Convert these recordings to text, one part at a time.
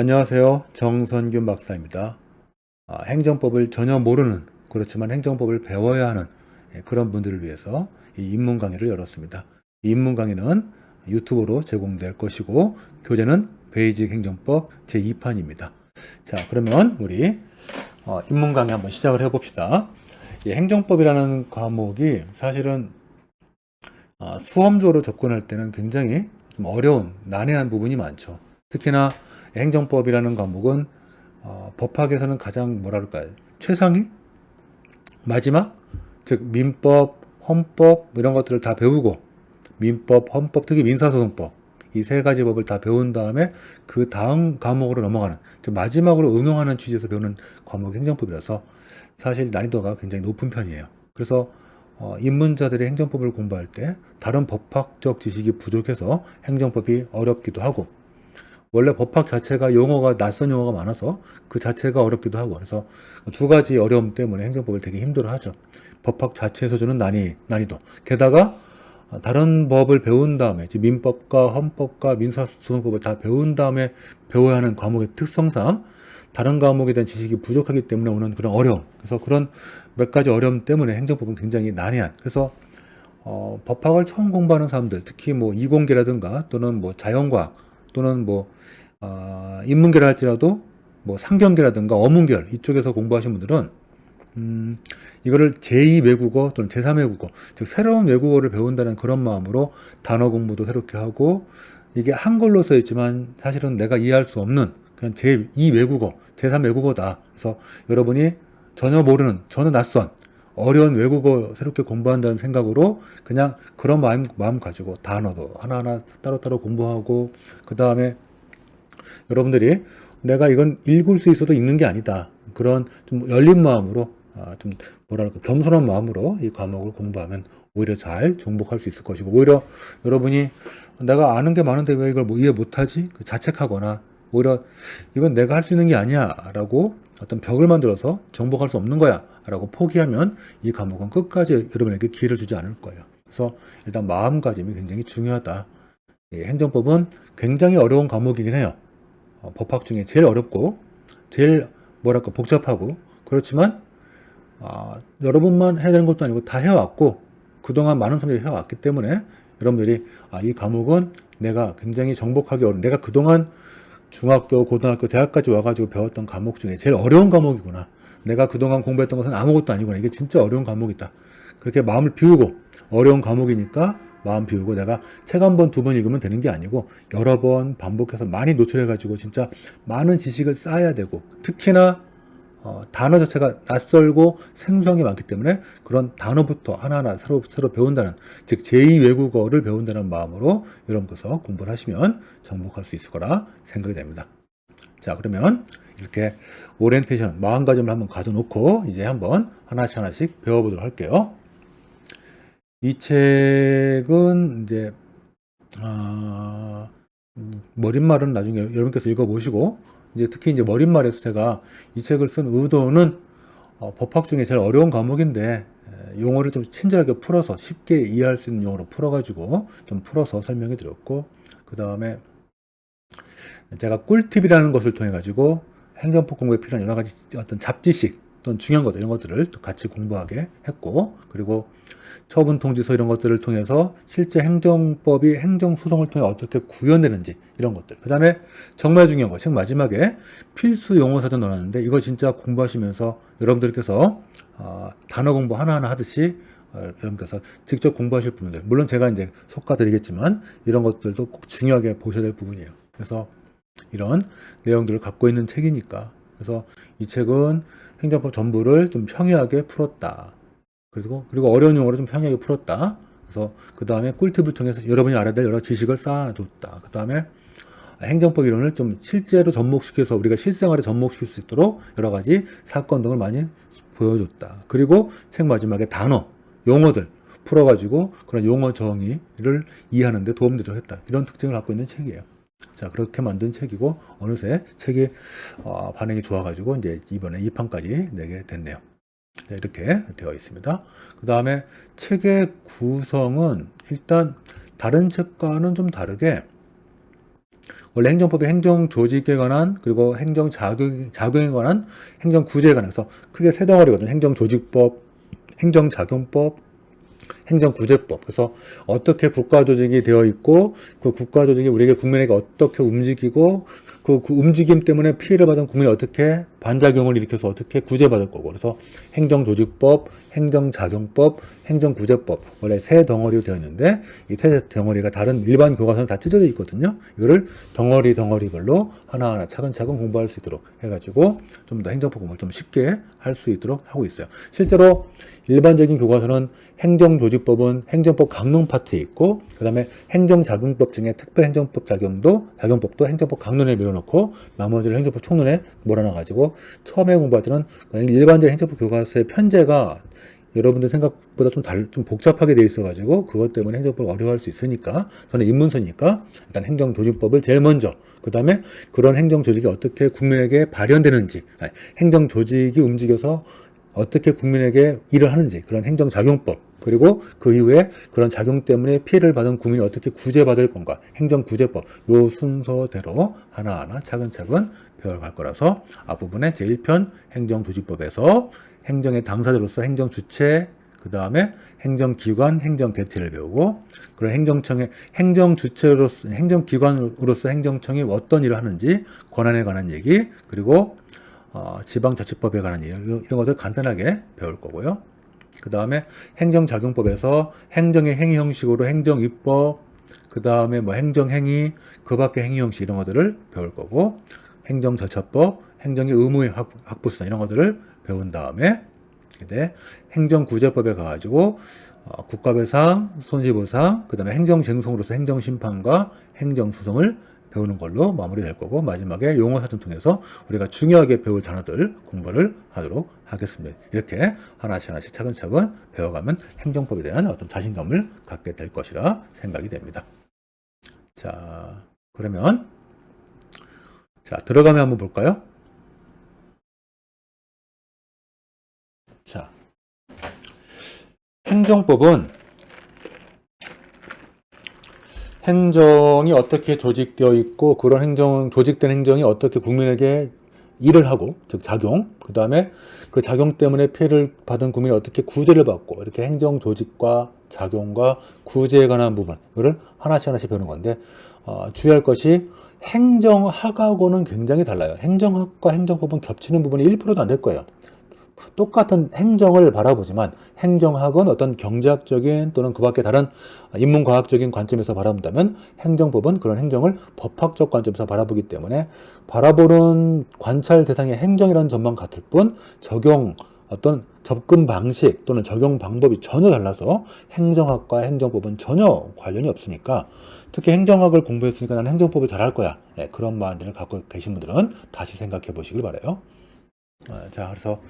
안녕하세요. 정선균 박사입니다. 아, 행정법을 전혀 모르는, 그렇지만 행정법을 배워야 하는 예, 그런 분들을 위해서 이 입문 강의를 열었습니다. 이 입문 강의는 유튜브로 제공될 것이고, 교재는 베이직 행정법 제2판입니다. 자, 그러면 우리 어, 입문 강의 한번 시작을 해봅시다. 이 행정법이라는 과목이 사실은 아, 수험적으로 접근할 때는 굉장히 좀 어려운, 난해한 부분이 많죠. 특히나 행정법이라는 과목은 어, 법학에서는 가장 뭐라 그럴까요? 최상위? 마지막? 즉 민법, 헌법 이런 것들을 다 배우고 민법, 헌법, 특히 민사소송법 이 세 가지 법을 다 배운 다음에 그 다음 과목으로 넘어가는 즉 마지막으로 응용하는 취지에서 배우는 과목이 행정법이라서 사실 난이도가 굉장히 높은 편이에요. 그래서 어, 입문자들이 행정법을 공부할 때 다른 법학적 지식이 부족해서 행정법이 어렵기도 하고 원래 법학 자체가 용어가 낯선 용어가 많아서 그 자체가 어렵기도 하고 그래서 두 가지 어려움 때문에 행정법을 되게 힘들어하죠. 법학 자체에서 주는 난이 난이도. 게다가 다른 법을 배운 다음에 즉 민법과 헌법과 민사소송법을 다 배운 다음에 배워야 하는 과목의 특성상 다른 과목에 대한 지식이 부족하기 때문에 오는 그런 어려움. 그래서 그런 몇 가지 어려움 때문에 행정법은 굉장히 난해한. 그래서 어, 법학을 처음 공부하는 사람들, 특히 뭐 이공계라든가 또는 뭐 자연과학 또는 뭐 어, 인문계를 할지라도 뭐 상경계라든가 어문계열 이쪽에서 공부하신 분들은 음, 이거를 제2 외국어 또는 제3 외국어, 즉 새로운 외국어를 배운다는 그런 마음으로 단어 공부도 새롭게 하고 이게 한글로 써 있지만 사실은 내가 이해할 수 없는 그냥 제2 외국어, 제3 외국어다. 그래서 여러분이 전혀 모르는, 전혀 낯선 어려운 외국어 새롭게 공부한다는 생각으로 그냥 그런 마음, 마음 가지고 단어도 하나하나 따로따로 공부하고 그 다음에 여러분들이 내가 이건 읽을 수 있어도 읽는 게 아니다. 그런 좀 열린 마음으로 아, 좀 뭐랄까 겸손한 마음으로 이 과목을 공부하면 오히려 잘 정복할 수 있을 것이고 오히려 여러분이 내가 아는 게 많은데 왜 이걸 뭐 이해 못하지? 그 자책하거나 오히려 이건 내가 할 수 있는 게 아니야라고 어떤 벽을 만들어서 정복할 수 없는 거야 라고 포기하면 이 과목은 끝까지 여러분에게 기회를 주지 않을 거예요. 그래서 일단 마음가짐이 굉장히 중요하다. 예, 행정법은 굉장히 어려운 과목이긴 해요. 어, 법학 중에 제일 어렵고 제일 뭐랄까 복잡하고 그렇지만 아, 여러분만 해야 되는 것도 아니고 다 해왔고 그동안 많은 사람들이 해왔기 때문에 여러분들이 아, 이 과목은 내가 굉장히 정복하기 어려운 내가 그동안 중학교, 고등학교, 대학까지 와가지고 배웠던 과목 중에 제일 어려운 과목이구나. 내가 그동안 공부했던 것은 아무것도 아니구나. 이게 진짜 어려운 과목이다. 그렇게 마음을 비우고 어려운 과목이니까 마음 비우고 내가 책 한 번, 두 번 읽으면 되는 게 아니고 여러 번 반복해서 많이 노출해가지고 진짜 많은 지식을 쌓아야 되고 특히나 어, 단어 자체가 낯설고 생소한 게 많기 때문에 그런 단어부터 하나하나 새로, 새로 배운다는, 즉, 제2 외국어를 배운다는 마음으로 여러분께서 공부를 하시면 정복할 수 있을 거라 생각이 됩니다. 자, 그러면 이렇게 오리엔테이션, 마음가짐을 한번 가져놓고 이제 한번 하나씩 하나씩 배워보도록 할게요. 이 책은 이제, 아, 머릿말은 나중에 여러분께서 읽어보시고 이제 특히 이제 머릿말에서 제가 이 책을 쓴 의도는 어, 법학 중에 제일 어려운 과목인데 에, 용어를 좀 친절하게 풀어서 쉽게 이해할 수 있는 용어로 풀어가지고 좀 풀어서 설명해 드렸고 그 다음에 제가 꿀팁이라는 것을 통해 가지고 행정법 공부에 필요한 여러 가지 어떤 잡지식 또는 중요한 것들 이런 것들을 또 같이 공부하게 했고 그리고 처분 통지서 이런 것들을 통해서 실제 행정법이 행정 소송을 통해 어떻게 구현되는지 이런 것들. 그 다음에 정말 중요한 거, 책 마지막에 필수 용어 사전 넣어놨는데 이거 진짜 공부하시면서 여러분들께서 어, 단어 공부 하나하나 하듯이 어, 여러분께서 직접 공부하실 분들, 물론 제가 이제 속가드리겠지만 이런 것들도 꼭 중요하게 보셔야 될 부분이에요. 그래서 이런 내용들을 갖고 있는 책이니까. 그래서 이 책은 행정법 전부를 좀 평이하게 풀었다. 그리고 그리고 어려운 용어를 좀 평이하게 풀었다. 그래서 그 다음에 꿀팁을 통해서 여러분이 알아야 될 여러 지식을 쌓아줬다. 그 다음에 행정법 이론을 좀 실제로 접목시켜서 우리가 실생활에 접목시킬 수 있도록 여러 가지 사건 등을 많이 보여줬다. 그리고 책 마지막에 단어, 용어들 풀어가지고 그런 용어 정의를 이해하는 데 도움되도록 했다. 이런 특징을 갖고 있는 책이에요. 자, 그렇게 만든 책이고, 어느새 책이 어, 반응이 좋아가지고, 이제 이번에 2판까지 내게 됐네요. 네, 이렇게 되어 있습니다. 그 다음에 책의 구성은 일단 다른 책과는 좀 다르게 원래 행정법이 행정 조직에 관한 그리고 행정 작용 작용에 관한 행정 구제에 관해서 크게 세 덩어리거든요. 행정 조직법, 행정 작용법, 행정구제법. 그래서 어떻게 국가 조직이 되어 있고 그 국가 조직이 우리에게 국민에게 어떻게 움직이고 그, 그 움직임 때문에 피해를 받은 국민이 어떻게 반작용을 일으켜서 어떻게 구제받을 거고. 그래서 행정조직법, 행정작용법, 행정구제법 원래 세 덩어리로 되어 있는데 이 세 덩어리가 다른 일반 교과서는 다 찢어져 있거든요. 이거를 덩어리 덩어리별로 하나하나 차근차근 공부할 수 있도록 해가지고 좀 더 행정법 공부를 좀 쉽게 할 수 있도록 하고 있어요. 실제로 일반적인 교과서는 행정조직 법은 행정법 강론 파트에 있고 그 다음에 행정작용법 중에 특별행정법 작용도 작용법도 행정법 강론에 밀어넣고 나머지를 행정법 총론에 몰아넣어가지고 처음에 공부할 때는 일반적인 행정법 교과서의 편제가 여러분들 생각보다 좀, 달, 좀 복잡하게 돼 있어가지고 그것 때문에 행정법을 어려워할 수 있으니까 저는 입문서니까 일단 행정조직법을 제일 먼저 그 다음에 그런 행정조직이 어떻게 국민에게 발현되는지 아니, 행정조직이 움직여서 어떻게 국민에게 일을 하는지 그런 행정작용법 그리고 그 이후에 그런 작용 때문에 피해를 받은 국민이 어떻게 구제받을 건가 행정구제법 요 순서대로 하나하나 차근차근 배워갈 거라서 앞부분에 제1편 행정조직법에서 행정의 당사자로서 행정주체 그 다음에 행정기관, 행정대체를 배우고 그런 행정청의 행정주체로서 행정기관으로서 행정청이 어떤 일을 하는지 권한에 관한 얘기 그리고 어, 지방자치법에 관한 얘기 이런 것들 간단하게 배울 거고요. 그 다음에 행정작용법에서 행정의 행위 형식으로 행정입법, 그 다음에 뭐 행정행위, 그 밖의 행위 형식 이런 것들을 배울 거고, 행정절차법, 행정의 의무의 확보수단 이런 것들을 배운 다음에, 이제 행정구제법에 가가지고, 어, 국가배상, 손실보상, 그 다음에 행정쟁송으로서 행정심판과 행정소송을 배우는 걸로 마무리될 거고 마지막에 용어 사전 통해서 우리가 중요하게 배울 단어들 공부를 하도록 하겠습니다. 이렇게 하나씩 하나씩 차근차근 배워가면 행정법에 대한 어떤 자신감을 갖게 될 것이라 생각이 됩니다. 자, 그러면 자, 들어가면 한번 볼까요? 자, 행정법은 행정이 어떻게 조직되어 있고 그런 행정 조직된 행정이 어떻게 국민에게 일을 하고 즉 작용 그 다음에 그 작용 때문에 피해를 받은 국민이 어떻게 구제를 받고 이렇게 행정 조직과 작용과 구제에 관한 부분을 하나씩 하나씩 배우는 건데 어, 주의할 것이 행정학하고는 굉장히 달라요. 행정학과 행정법은 겹치는 부분이 1%도 안 될 거예요. 똑같은 행정을 바라보지만 행정학은 어떤 경제학적인 또는 그 밖에 다른 인문과학적인 관점에서 바라본다면 행정법은 그런 행정을 법학적 관점에서 바라보기 때문에 바라보는 관찰 대상의 행정이라는 점만 같을 뿐 적용 어떤 접근 방식 또는 적용 방법이 전혀 달라서 행정학과 행정법은 전혀 관련이 없으니까 특히 행정학을 공부했으니까 나는 행정법을 잘할 거야. 네, 그런 마음들을 갖고 계신 분들은 다시 생각해 보시길 바래요. 아, 자, 그래서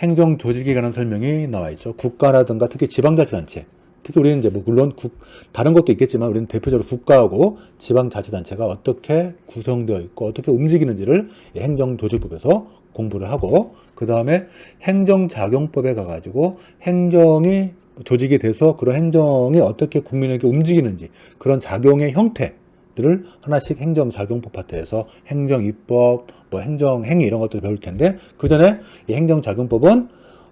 행정 조직에 관한 설명이 나와 있죠. 국가라든가 특히 지방자치단체. 특히 우리는 이제 뭐 물론 국, 다른 것도 있겠지만 우리는 대표적으로 국가하고 지방자치단체가 어떻게 구성되어 있고 어떻게 움직이는지를 행정조직법에서 공부를 하고 그 다음에 행정작용법에 가가지고 행정이 조직이 돼서 그런 행정이 어떻게 국민에게 움직이는지 그런 작용의 형태 들을 하나씩 행정작용법 파트에서 행정입법, 뭐 행정행위 이런 것들을 배울 텐데 그 전에 이 행정작용법은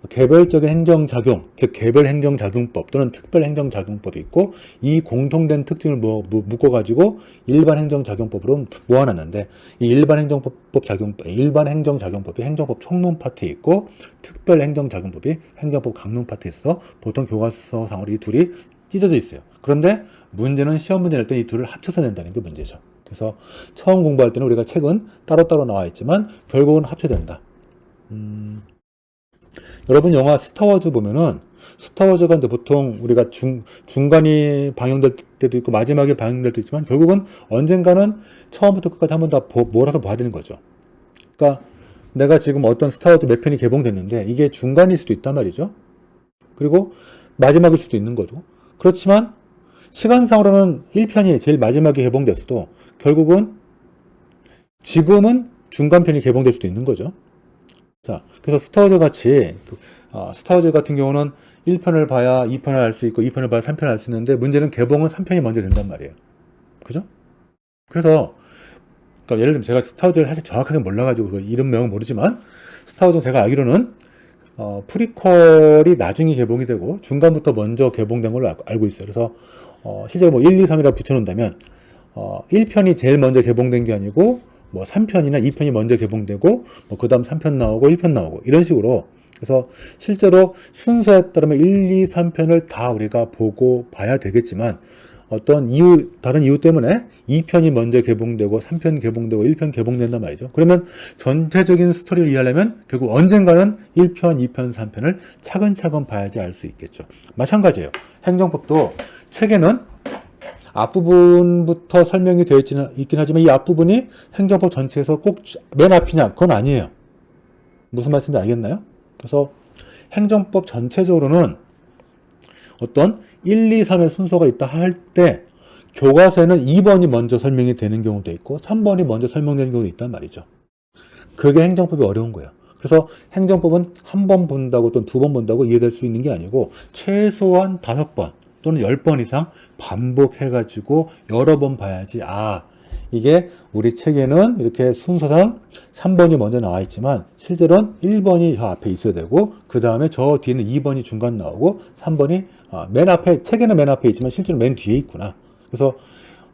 개별적인 행정작용, 즉 개별 행정작용법 또는 특별 행정작용법이 있고 이 공통된 특징을 묶어가지고 일반 행정작용법으로 모아놨는데 이 일반 행정법 작용, 일반 행정작용법이 행정법 총론 파트에 있고 특별 행정작용법이 행정법 강론 파트에 있어서 보통 교과서상으로 이 둘이 찢어져 있어요. 그런데 문제는 시험 문제 낼 때 이 둘을 합쳐서 낸다는 게 문제죠. 그래서 처음 공부할 때는 우리가 책은 따로따로 나와 있지만 결국은 합쳐된다. 음, 여러분 영화 스타워즈 보면은 스타워즈가 이제 보통 우리가 중, 중간이 방영될 때도 있고 마지막에 방영될 때도 있지만 결국은 언젠가는 처음부터 끝까지 한 번 다 몰아서 봐야 되는 거죠. 그러니까 내가 지금 어떤 스타워즈 몇 편이 개봉됐는데 이게 중간일 수도 있단 말이죠. 그리고 마지막일 수도 있는 거죠. 그렇지만 시간상으로는 1편이 제일 마지막에 개봉됐어도 결국은 지금은 중간편이 개봉될 수도 있는 거죠. 자, 그래서 스타워즈 같이 어, 스타워즈 같은 경우는 1편을 봐야 2편을 알 수 있고 2편을 봐야 3편을 알 수 있는데 문제는 개봉은 3편이 먼저 된단 말이에요. 그죠? 그래서 그러니까 예를 들면 제가 스타워즈를 사실 정확하게 몰라가지고 그 이름 명은 모르지만 스타워즈 제가 알기로는 어, 프리퀄이 나중에 개봉이 되고 중간부터 먼저 개봉된 걸로 알- 알고 있어요. 그래서 어, 실제로 뭐 1, 2, 3이라 붙여놓는다면 어, 1편이 제일 먼저 개봉된 게 아니고 뭐 3편이나 2편이 먼저 개봉되고 뭐 그다음 3편 나오고 1편 나오고 이런 식으로 그래서 실제로 순서에 따르면 1, 2, 3편을 다 우리가 보고 봐야 되겠지만 어떤 이유 다른 이유 때문에 2편이 먼저 개봉되고 3편 개봉되고 1편 개봉된단 말이죠. 그러면 전체적인 스토리를 이해하려면 결국 언젠가는 1편, 2편, 3편을 차근차근 봐야지 알 수 있겠죠. 마찬가지예요. 행정법도 책에는 앞부분부터 설명이 되어 있지는 있긴 하지만 이 앞부분이 행정법 전체에서 꼭 맨 앞이냐? 그건 아니에요. 무슨 말씀인지 알겠나요? 그래서 행정법 전체적으로는 어떤 1, 2, 3의 순서가 있다 할 때 교과서에는 2번이 먼저 설명이 되는 경우도 있고 3번이 먼저 설명되는 경우도 있단 말이죠. 그게 행정법이 어려운 거예요. 그래서 행정법은 한 번 본다고 또는 두 번 본다고 이해될 수 있는 게 아니고 최소한 다섯 번 또는 열번 이상 반복해가지고 여러 번 봐야지 아 이게 우리 책에는 이렇게 순서상 3번이 먼저 나와 있지만 실제로는 1번이 저 앞에 있어야 되고 그 다음에 저 뒤에는 2번이 중간 나오고 3번이 아, 맨 앞에 책에는 맨 앞에 있지만 실제로 맨 뒤에 있구나. 그래서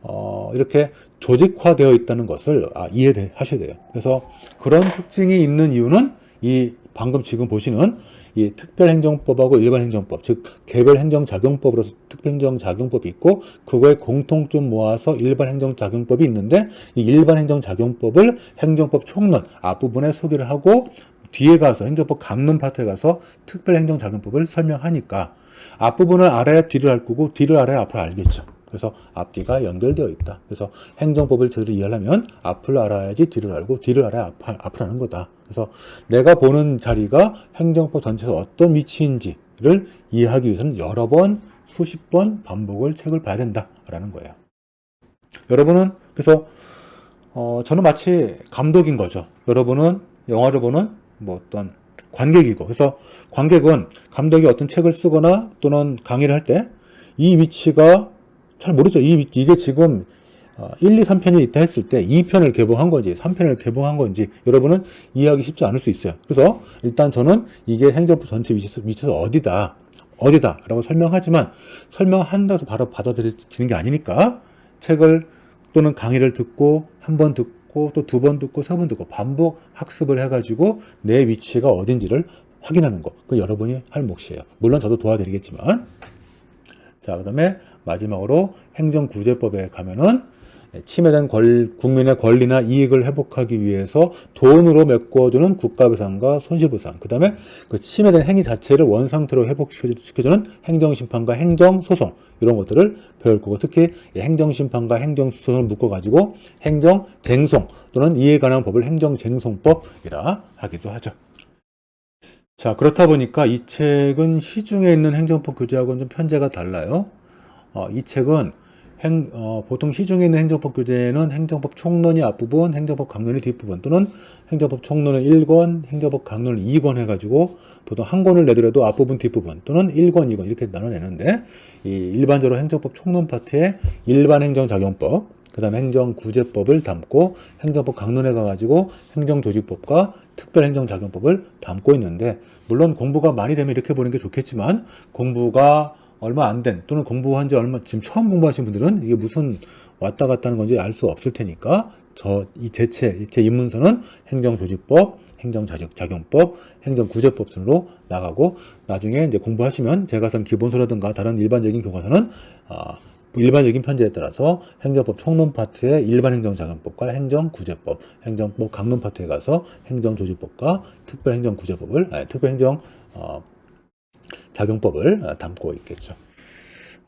어, 이렇게 조직화되어 있다는 것을 아, 이해하셔야 돼요. 그래서 그런 특징이 있는 이유는 이 방금 지금 보시는 이 특별행정법하고 일반행정법, 즉 개별행정작용법으로서 특별행정작용법이 있고 그거에 공통점 모아서 일반행정작용법이 있는데 이 일반행정작용법을 행정법 총론 앞부분에 소개를 하고 뒤에 가서 행정법 강론 파트에 가서 특별행정작용법을 설명하니까 앞부분을 알아야 뒤를 알 거고 뒤를 알아야 앞을 알겠죠. 그래서 앞뒤가 연결되어 있다. 그래서 행정법을 제대로 이해하려면 앞을 알아야지 뒤를 알고 뒤를 알아야 앞, 앞을 아는 거다. 그래서 내가 보는 자리가 행정법 전체에서 어떤 위치인지를 이해하기 위해서는 여러 번, 수십 번 반복을 책을 봐야 된다라는 거예요. 여러분은 그래서 어, 저는 마치 감독인 거죠. 여러분은 영화를 보는 뭐 어떤 관객이고 그래서 관객은 감독이 어떤 책을 쓰거나 또는 강의를 할 때 이 위치가 잘 모르죠. 이, 위- 이게 지금 어, 1, 2, 3편이 있다 했을 때 2편을 개봉한 건지 3편을 개봉한 건지 여러분은 이해하기 쉽지 않을 수 있어요. 그래서 일단 저는 이게 행정부 전체 위치에서, 위치에서 어디다 어디다 라고 설명하지만 설명한다고 바로 받아들이는 게 아니니까 책을 또는 강의를 듣고 한 번 듣고 또 두 번 듣고 세 번 듣고 반복 학습을 해가지고 내 위치가 어딘지를 확인하는 거. 그 여러분이 할 몫이에요. 물론 저도 도와드리겠지만. 자, 그 다음에 마지막으로 행정구제법에 가면은 침해된 권- 국민의 권리나 이익을 회복하기 위해서 돈으로 메꿔주는 국가배상과 손실보상. 그 다음에 그 침해된 행위 자체를 원상태로 회복시켜주는 행정심판과 행정소송. 이런 것들을 배울 거고, 특히 이 행정심판과 행정소송을 묶어가지고 행정쟁송 또는 이에 관한 법을 행정쟁송법이라 하기도 하죠. 자, 그렇다 보니까 이 책은 시중에 있는 행정법 교재하고는 좀 편제가 달라요. 어, 이 책은 행, 어, 보통 시중에 있는 행정법 교재는 행정법 총론이 앞부분, 행정법 강론이 뒷부분, 또는 행정법 총론을 1권, 행정법 강론을 2권 해가지고 보통 한 권을 내더라도 앞부분, 뒷부분, 또는 1권, 2권 이렇게 나눠내는데 이 일반적으로 행정법 총론 파트에 일반 행정작용법, 그 다음에 행정구제법을 담고 행정법 강론에 가가지고 행정조직법과 특별행정작용법을 담고 있는데 물론 공부가 많이 되면 이렇게 보는 게 좋겠지만 공부가 얼마 안 된 또는 공부한 지 얼마 지금 처음 공부하신 분들은 이게 무슨 왔다 갔다 하는 건지 알 수 없을 테니까 저 이 제체 제 입문서는 행정조직법, 행정작용법, 행정구제법 순으로 나가고 나중에 이제 공부하시면 제가 쓴 기본서라든가 다른 일반적인 교과서는 아, 일반적인 편제에 따라서 행정법 총론 파트의 일반 행정작용법과 행정구제법, 행정법 강론 파트에 가서 행정조직법과 특별행정구제법을 아니, 특별행정 어, 작용법을 어, 담고 있겠죠.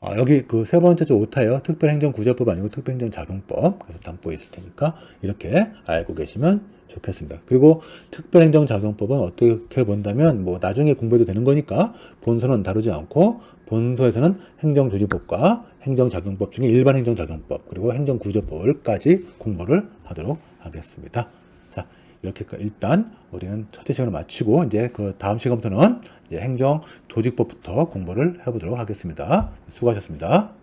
아, 여기 그 세 번째 저 오타예요. 특별행정구제법 아니고 특별행정작용법. 그래서 담고 있을 테니까 이렇게 알고 계시면 좋겠습니다. 그리고 특별행정작용법은 어떻게 본다면 뭐 나중에 공부해도 되는 거니까 본서는 다루지 않고 본서에서는 행정조직법과 행정작용법 중에 일반 행정작용법 그리고 행정구제법을까지 공부를 하도록 하겠습니다. 자, 이렇게 일단 우리는 첫째 시간을 마치고 이제 그 다음 시간부터는 이제 행정 조직법부터 공부를 해보도록 하겠습니다. 수고하셨습니다.